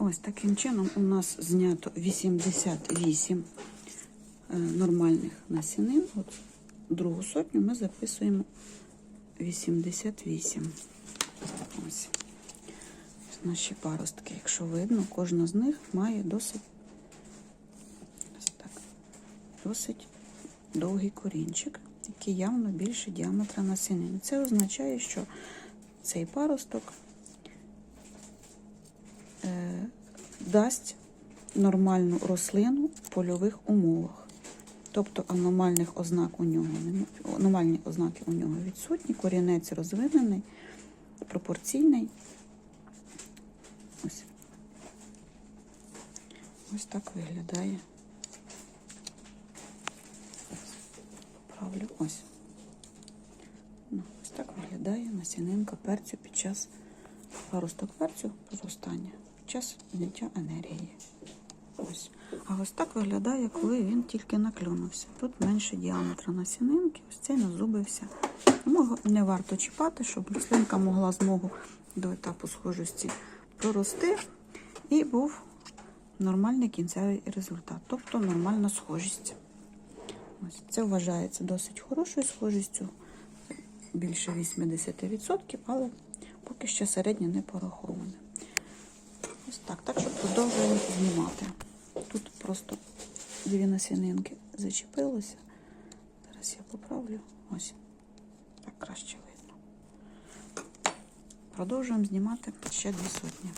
Ось таким чином у нас знято 88 е, нормальних насінин. От другу сотню ми записуємо 88. Ось. Наші паростки. Якщо видно, кожна з них має досить, ось так, досить довгий корінчик, який явно більше діаметра насінини. Це означає, що цей паросток дасть нормальну рослину в польових умовах. Тобто аномальних ознак у нього аномальні ознаки у нього відсутні, корінець розвинений, пропорційний. Ось. Ось так виглядає. Поправлю ось. Ну, ось так виглядає насінинка перцю під час паросток перцю проростання, під час зняття енергії. Ось. А ось так виглядає, коли він тільки наклюнувся. Тут менше діаметра насінинки, ось цей назубився. Тому не варто чіпати, щоб рослинка могла змогу до етапу схожості прорости і був нормальний кінцевий результат, тобто нормальна схожість. Ось це вважається досить хорошою схожістю, більше 80%, але поки що середнє не пораховане. Ось так. Так що продовжуємо знімати. Тут просто дві насінинки зачепилися. Зараз я поправлю. Ось. Так краще видно. Продовжуємо знімати ще дві сотні.